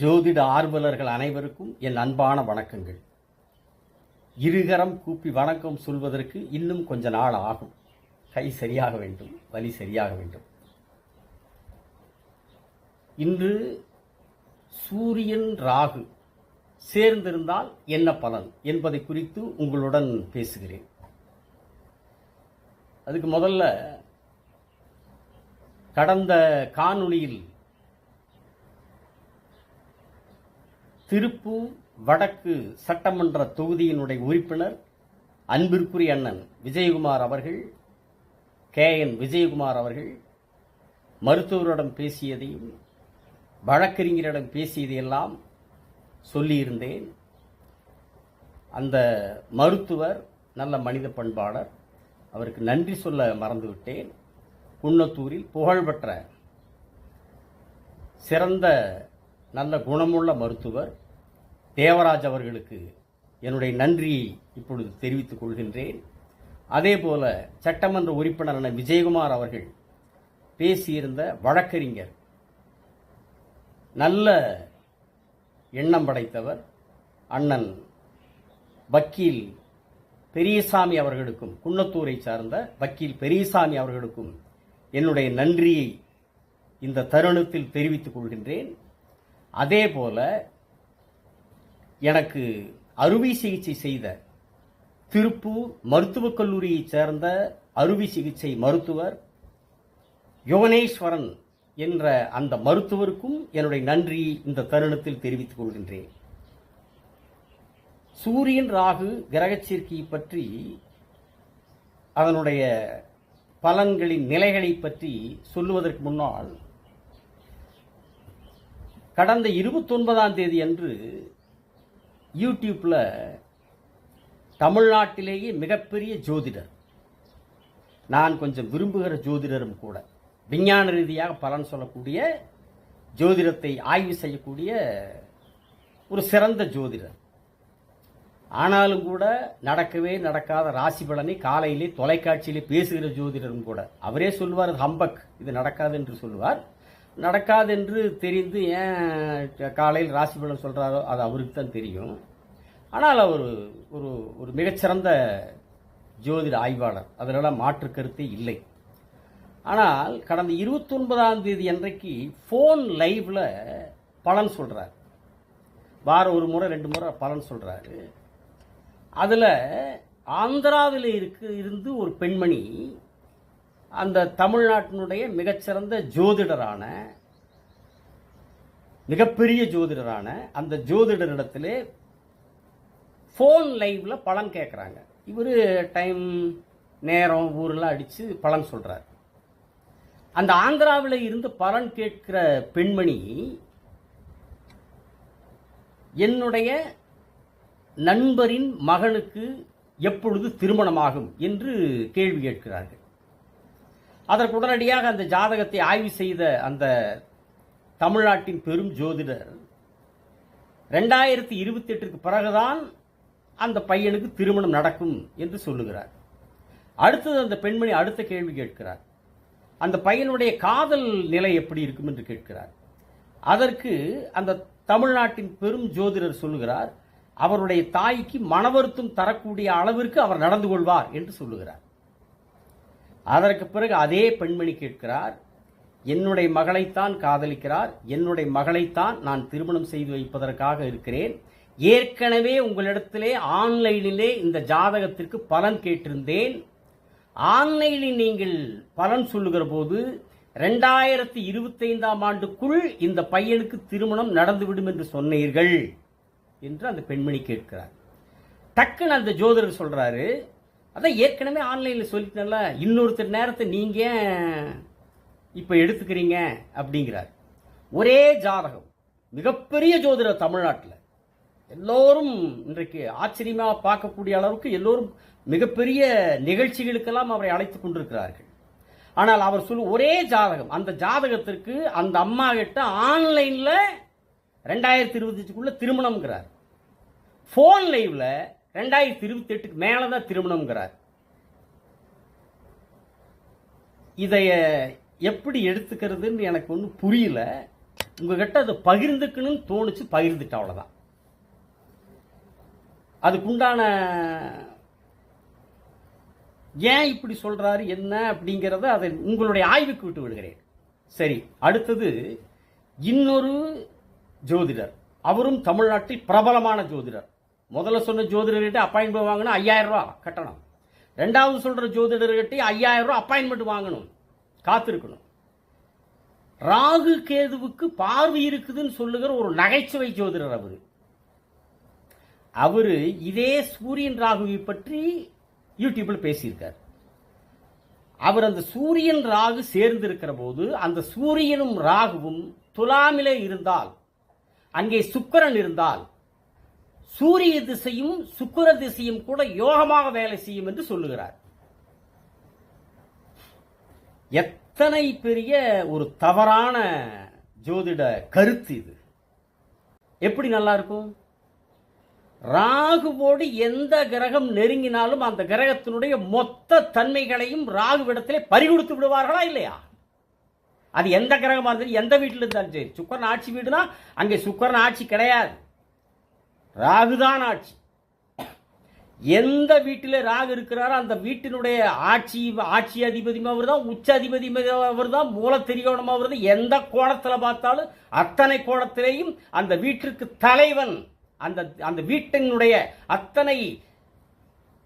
ஜோதிட ஆர்வலர்கள் அனைவருக்கும் என் அன்பான வணக்கங்கள். இருகரம் கூப்பி வணக்கம் சொல்வதற்கு இன்னும் கொஞ்ச நாள் ஆகும். கை சரியாக வேண்டும் வலி சரியாக வேண்டும். இன்று சூரியன் ராகு சேர்ந்திருந்தால் என்ன பலன் என்பதை குறித்து உங்களுடன் பேசுகிறேன். அதுக்கு முதல்ல கடந்த காணொளியில் திருப்பூர் வடக்கு சட்டமன்ற தொகுதியினுடைய உறுப்பினர் அன்பிற்குரிய அண்ணன் விஜயகுமார் அவர்கள் கே என் விஜயகுமார் அவர்கள் மருத்துவரிடம் பேசியதையும் வழக்கறிஞரிடம் பேசியதையெல்லாம் சொல்லியிருந்தேன். அந்த மருத்துவர் நல்ல மனித பண்பாளர் அவருக்கு நன்றி சொல்ல மறந்துவிட்டேன். குன்னத்தூரில் புகழ்பெற்ற சிறந்த நல்ல குணமுள்ள மருத்துவர் தேவராஜ் அவர்களுக்கு என்னுடைய நன்றியை இப்பொழுது தெரிவித்துக் கொள்கின்றேன். அதேபோல சட்டமன்ற உறுப்பினரான விஜயகுமார் அவர்கள் பேசியிருந்த வழக்கறிஞர் நல்ல எண்ணம் படைத்தவர் அண்ணன் வக்கீல் பெரியசாமி அவர்களுக்கும் குன்னத்தூரை சார்ந்த வக்கீல் பெரியசாமி அவர்களுக்கும் என்னுடைய நன்றியை இந்த தருணத்தில் தெரிவித்துக் கொள்கின்றேன். அதே போல எனக்கு அறுவை சிகிச்சை செய்த திருப்பூர் மருத்துவக் கல்லூரியைச் சேர்ந்த அறுவை சிகிச்சை மருத்துவர் யுவனேஸ்வரன் என்ற அந்த மருத்துவருக்கும் என்னுடைய நன்றி இந்த தருணத்தில் தெரிவித்துக் கொள்கின்றேன். சூரியன் ராகு கிரகச்சேர்க்கையை பற்றி அதனுடைய பலன்களின் நிலைகளை பற்றி சொல்லுவதற்கு முன்னால் கடந்த இருபத்தொன்பதாம் தேதி அன்று யூடியூப்பில் தமிழ்நாட்டிலேயே மிகப்பெரிய ஜோதிடர். நான் கொஞ்சம் விரும்புகிற ஜோதிடரும் கூட விஞ்ஞான ரீதியாக பலன் சொல்லக்கூடிய ஜோதிடத்தை ஆய்வு செய்யக்கூடிய ஒரு சிறந்த ஜோதிடர். ஆனாலும் கூட நடக்கவே நடக்காத ராசி பலனை காலையிலே தொலைக்காட்சியிலே பேசுகிற ஜோதிடரும் கூட அவரே சொல்லுவார் அது ஹம்பக் இது நடக்காது என்று சொல்லுவார். நடக்காது என்று தெரிந்து ஏன் காலையில் ராசி பலன் சொல்கிறாரோ அது அவருக்கு தான் தெரியும். ஆனால் அவர் ஒரு ஒரு மிகச்சிறந்த ஜோதிட ஆய்வாளர். அதிலெல்லாம் மாற்று கருத்தே இல்லை. ஆனால் கடந்த இருபத்தொன்பதாம் தேதி அன்றைக்கு ஃபோன் லைவில் பலன் சொல்கிறார் வாரம் ஒரு முறை ரெண்டு முறை பலன் சொல்கிறாரு அதில் ஆந்திராவில் இருக்கு இருந்து ஒரு பெண்மணி அந்த தமிழ்நாட்டினுடைய மிகச்சிறந்த ஜோதிடரான மிகப்பெரிய ஜோதிடரான அந்த ஜோதிடரிடத்திலே ஃபோன் லைவில் பலன் கேட்குறாங்க இவர் டைம் நேரம் ஊரெலாம் அடித்து பலன் சொல்கிறார் அந்த ஆந்திராவில் இருந்து பலன் கேட்கிற பெண்மணி என்னுடைய நண்பரின் மகனுக்கு எப்பொழுது திருமணமாகும் என்று கேள்வி கேட்கிறார்கள். அதற்கு உடனடியாக அந்த ஜாதகத்தை ஆய்வு செய்த அந்த தமிழ்நாட்டின் பெரும் ஜோதிடர் ரெண்டாயிரத்தி இருபத்தி எட்டுக்கு பிறகுதான் அந்த பையனுக்கு திருமணம் நடக்கும் என்று சொல்லுகிறார். அடுத்தது அந்த பெண்மணி அடுத்த கேள்வி கேட்கிறார். அந்த பையனுடைய காதல் நிலை எப்படி இருக்கும் என்று கேட்கிறார். அதற்கு அந்த தமிழ்நாட்டின் பெரும் ஜோதிடர் சொல்லுகிறார் அவருடைய தாய்க்கு மனவருத்தம் தரக்கூடிய அளவிற்கு அவர் நடந்து கொள்வார் என்று சொல்லுகிறார். அதற்கு பிறகு அதே பெண்மணி கேட்கிறார் என்னுடைய மகளைத்தான் காதலிக்கிறார் என்னுடைய மகளைத்தான் நான் திருமணம் செய்து வைப்பதற்காக இருக்கிறேன். ஏற்கனவே உங்களிடத்திலே ஆன்லைனிலே இந்த ஜாதகத்திற்கு பலன் கேட்டிருந்தேன். ஆன்லைனில் நீங்கள் பலன் சொல்லுகிற போது ரெண்டாயிரத்தி இருபத்தைந்தாம் ஆண்டுக்குள் இந்த பையனுக்கு திருமணம் நடந்துவிடும் என்று சொன்னீர்கள் என்று அந்த பெண்மணி கேட்கிறார். டக்குன்னு அந்த ஜோதிடர் சொல்றாரு அதான் ஏற்கனவே ஆன்லைனில் சொல்லிட்டேன்ல இன்னொருத்தர் நேரத்தை நீங்கள் இப்போ எடுத்துக்கிறீங்க அப்படிங்கிறார். ஒரே ஜாதகம் மிகப்பெரிய ஜோதிடர் தமிழ்நாட்டில். எல்லோரும் இன்றைக்கு ஆச்சரியமாக பார்க்கக்கூடிய அளவுக்கு எல்லோரும் மிகப்பெரிய நிகழ்ச்சிகளுக்கெல்லாம் அவரை அழைத்து கொண்டிருக்கிறார்கள். ஆனால் அவர் சொல்லும் ஒரே ஜாதகம் அந்த ஜாதகத்திற்கு அந்த அம்மா கிட்ட ஆன்லைனில் ரெண்டாயிரத்தி இருபத்தஞ்சுக்குள்ள திருமணம்ங்கிறார். ஃபோன் லைவில் ரெண்டாயிரத்தி இருபத்தி எட்டுக்கு மேலதான் திருமணம்ங்கிறார். இதைய எப்படி எடுத்துக்கிறதுன்னு எனக்கு ஒன்றும் புரியல. உங்ககிட்ட அதை பகிர்ந்துக்கணும்னு தோணுச்சு பகிர்ந்துட்டேன் அவ்வளோதான் அதுக்குண்டான ஏன் இப்படி சொல்கிறாரு என்ன அப்படிங்கிறத அதை உங்களுடைய ஆய்வுக்கு விட்டு விடுகிறேன். சரி அடுத்தது இன்னொரு ஜோதிடர். அவரும் தமிழ்நாட்டில் பிரபலமான ஜோதிடர். முதல்ல சொன்ன ஜோதிடர்கிட்ட அப்பாயின்மெண்ட் வாங்கினா ஐயாயிரம் ரூபா கட்டணம். ரெண்டாவது சொல்ற ஜோதிடர்கிட்ட ஐயாயிரம் ரூபா அப்பாயின்மெண்ட் வாங்கணும். காத்திருக்கணும். ராகு கேதுவுக்கு பார்வை இருக்குதுன்னு சொல்லுகிற ஒரு நகைச்சுவை ஜோதிடர் அவரு. அவரு இதே சூரியன் ராகுவை பற்றி யூடியூப்ல பேசியிருக்கார். அவர் அந்த சூரியன் ராகு சேர்ந்திருக்கிற போது அந்த சூரியனும் ராகுவும் துலாமிலே இருந்தால் அங்கே சுக்கரன் இருந்தால் சூரிய திசையும் சுக்கர திசையும் கூட யோகமாக வேலை செய்யும் என்று சொல்லுகிறார். எத்தனை பெரிய ஒரு தவறான ஜோதிட கருத்து இது. எப்படி நல்லா இருக்கும்? ராகுவோடு எந்த கிரகம் நெருங்கினாலும் அந்த கிரகத்தினுடைய மொத்த தன்மைகளையும் ராகுவிடத்திலே பறிகொடுத்து விடுவார்களா இல்லையா? அது எந்த கிரகமாக இருந்தாலும் எந்த வீட்டில் இருந்தாலும் சரி. சுக்கரன் ஆட்சி வீடுனா அங்கே சுக்கரன் ஆட்சி கிடையாது. ராகுதான் ஆட்சி. எந்த வீட்டில் ராகு இருக்கிறாரோ அந்த வீட்டினுடைய ஆட்சி ஆட்சி அதிபதியும் அவர் தான் உச்ச அதிபதி அவர் தான் மூல திரிகோணம் அவர் தான் எந்த கோணத்தில் பார்த்தாலும் அத்தனை கோணத்திலேயும் அந்த வீட்டிற்கு தலைவன் அந்த அந்த வீட்டினுடைய அத்தனை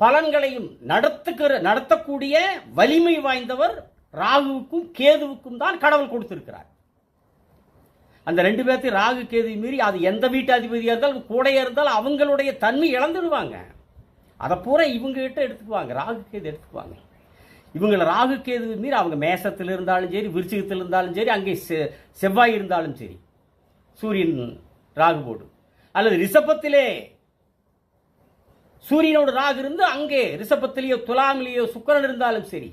பலன்களையும் நடத்துகிற நடத்தக்கூடிய வலிமை வாய்ந்தவர் ராகுவுக்கும் கேதுவுக்கும் தான் கடவுள் கொடுத்திருக்கிறார். அந்த ரெண்டு பேர்த்தையும் ராகு கேது மீறி அது எந்த வீட்டு அதிபதியாக இருந்தாலும் கூடையாக இருந்தாலும் அவங்களுடைய தன்மை இழந்துடுவாங்க. அதை பூரா இவங்ககிட்ட எடுத்துக்குவாங்க. ராகு கேது எடுத்துக்குவாங்க. இவங்களை ராகு கேது மீறி அவங்க மேசத்தில் இருந்தாலும் சரி விருச்சிகத்தில் இருந்தாலும் சரி அங்கே செ- செவ்வாய் இருந்தாலும் சரி சூரியன் ராகு போடு அல்லது ரிஷபத்திலே சூரியனோட ராகு இருந்து அங்கே ரிஷபத்திலேயோ துலாமிலேயோ சுக்கரன் இருந்தாலும் சரி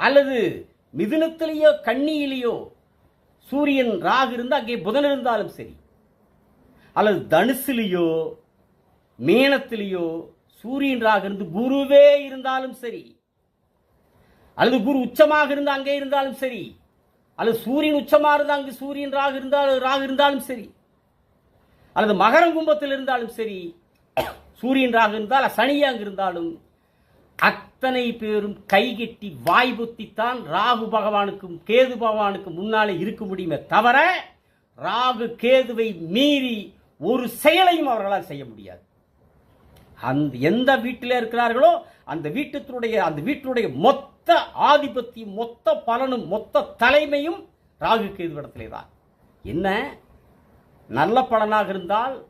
அல்லது மிதுனத்திலேயோ கன்னியிலேயோ சூரியன் ராகு இருந்து அங்கே புதன் இருந்தாலும் சரி. அல்லது தனுசுலேயோ மீனத்திலேயோ சூரியன் ராகு இருந்து குருவே இருந்தாலும் சரி. அல்லது குரு உச்சமாக இருந்து அங்கே இருந்தாலும் சரி. அல்லது சூரியன் உச்சமாக இருந்தால் அங்கு சூரியன் ராகு இருந்தாலும் ராகு இருந்தாலும் சரி. அல்லது மகரம் கும்பத்தில் இருந்தாலும் சரி. சூரியன் ராகு இருந்தால் சனியாக அங்கு இருந்தாலும் அத்தனை பேரும் கைகட்டி வாய் புத்தித்தான் ராகு பகவானுக்கும் கேது பகவானுக்கும் முன்னாலே இருக்க முடியுமே தவிர ராகு கேதுவை மீறி ஒரு செயலையும் அவர்களால் செய்ய முடியாது. அந்த எந்த வீட்டில் இருக்கிறார்களோ அந்த வீட்டுடைய அந்த வீட்டினுடைய மொத்த ஆதிபத்தியம் மொத்த பலனும் மொத்த தலைமையும் ராகு கேதுவிடத்திலே தான். என்ன? நல்ல பலனாக இருந்தால்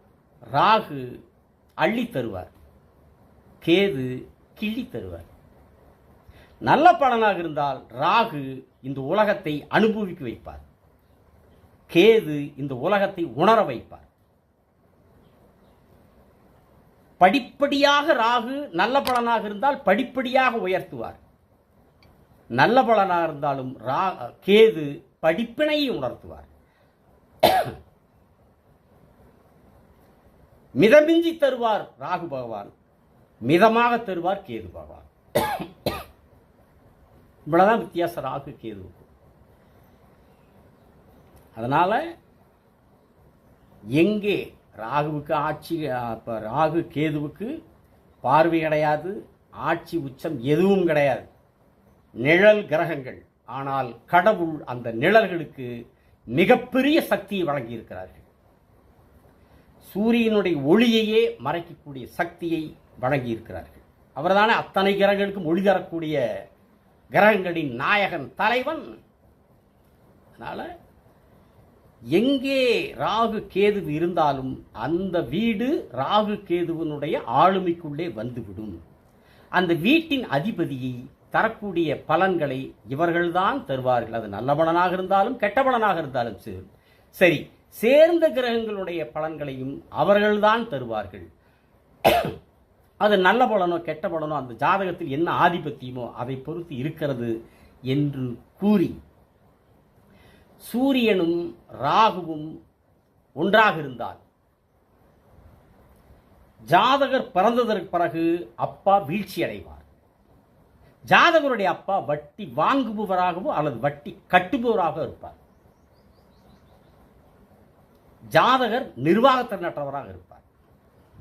ராகு அள்ளி தருவார். கேது கிள்ளி தருவார். நல்ல பலனாக இருந்தால் ராகு இந்த உலகத்தை அனுபவிக்க வைப்பார். கேது இந்த உலகத்தை உணர வைப்பார். படிப்படியாக ராகு நல்ல பலனாக இருந்தால் படிப்படியாக உயர்த்துவார். நல்ல பலனாக இருந்தாலும் ரா கேது படிப்பினையை உணர்த்துவார். மிதமிஞ்சி தருவார் ராகு பகவான். மிதமாக தருவார் கேது பகவான். இவ்வளோதான் வித்தியாசம் ராகு கேதுவுக்கு. அதனால் எங்கே ராகுவுக்கு ஆட்சி இப்போ ராகு கேதுவுக்கு பார்வை கிடையாது ஆட்சி உச்சம் எதுவும் கிடையாது. நிழல் கிரகங்கள். ஆனால் கடவுள் அந்த நிழல்களுக்கு மிகப்பெரிய சக்தியை வழங்கியிருக்கிறார்கள். சூரியனுடைய ஒளியையே மறைக்கக்கூடிய சக்தியை வழங்கியிருக்கிறார்கள். அவர்தானே அத்தனை கிரகங்களுக்கும் ஒளி தரக்கூடிய கிரகங்களின் நாயகன் தலைவன். அதனால் எங்கே ராகு கேது இருந்தாலும் அந்த வீடு ராகு கேதுவனுடைய ஆளுமைக்குள்ளே வந்துவிடும். அந்த வீட்டின் அதிபதியை தரக்கூடிய பலன்களை இவர்கள்தான் தருவார்கள். அது நல்ல பலனாக இருந்தாலும் கெட்ட பலனாக இருந்தாலும் சரி சரி சேர்ந்த கிரகங்களுடைய பலன்களையும் அவர்கள்தான் தருவார்கள். அது நல்ல பலனோ கெட்ட பலனோ அந்த ஜாதகத்தில் என்ன ஆதிபத்தியமோ அதை பொறுத்து இருக்கிறது என்று கூறி சூரியனும் ராகுவும் ஒன்றாக இருந்தால் ஜாதகர் பிறந்ததற்கு பிறகு அப்பா வீழ்ச்சி அடைவார். ஜாதகருடைய அப்பா வட்டி வாங்குபவராகவோ அல்லது வட்டி கட்டுபவராக இருப்பார். ஜாதகர் நிர்வாகத்திறனற்றவராக இருப்பார்.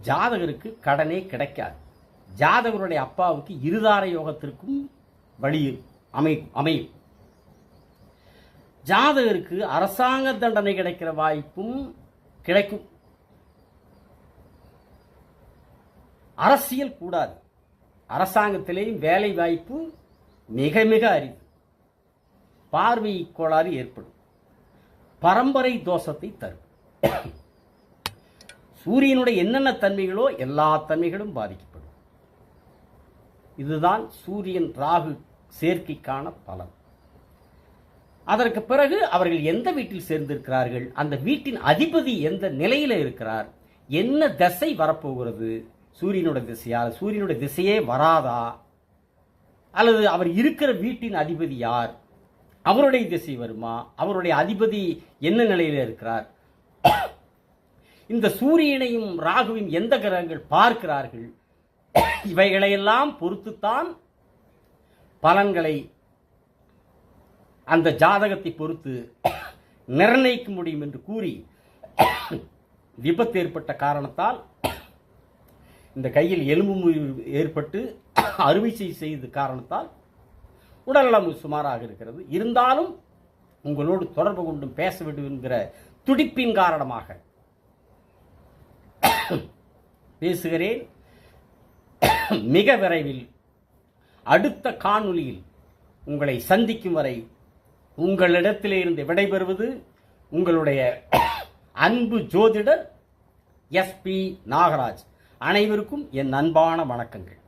ஜாதகருக்கு கடனே கிடைக்காது. ஜாதகருடைய அப்பாவுக்கு இருதார யோகத்திற்கும் வழி அமை அமையும். ஜாதகருக்கு அரசாங்க தண்டனை கிடைக்கிற வாய்ப்பும் கிடைக்கும். அரசியல் கூடாது. அரசாங்கத்திலேயும் வேலை வாய்ப்பு மிக மிக அரிது. பார்வை கோளாறு ஏற்படும். பரம்பரை தோஷத்தை தரும். சூரியனுடைய என்னென்ன தன்மைகளோ எல்லா தன்மைகளும் பாதிக்கப்படும். இதுதான் சூரியன் ராகு சேர்க்கைக்கான பலன். அதற்கு பிறகு அவர்கள் எந்த வீட்டில் சேர்ந்திருக்கிறார்கள் அந்த வீட்டின் அதிபதி எந்த நிலையில் இருக்கிறார் என்ன திசை வரப்போகிறது சூரியனுடைய திசையா சூரியனுடைய திசையே வராதா அல்லது அவர் இருக்கிற வீட்டின் அதிபதி யார் அவருடைய திசை வருமா அவருடைய அதிபதி என்ன நிலையில் இருக்கிறார் இந்த சூரியனையும் ராகுவையும் எந்த கிரகங்கள் பார்க்கிறார்கள்? இவைகளையெல்லாம் பொறுத்துத்தான் பலன்களை அந்த ஜாதகத்தை பொறுத்து நிர்ணயிக்க முடியும் என்று கூறி விபத்து ஏற்பட்ட காரணத்தால் இந்த கையில் எலும்பு முறிவு ஏற்பட்டு அறுவை சிகிச்சை செய்த காரணத்தால் உடல்நலம் சுமாராக இருக்கிறது. இருந்தாலும் உங்களோடு தொடர்பு கொண்டும் பேச வேண்டும் என்கிற துடிப்பின் காரணமாக பேசுகிறேன். மிக விரைவில் அடுத்த காணொளியில் உங்களை சந்திக்கும் வரை உங்களிடத்திலிருந்து விடைபெறுவது உங்களுடைய அன்பு ஜோதிடர் எஸ்பி நாகராஜ். அனைவருக்கும் என் அன்பான வணக்கங்கள்.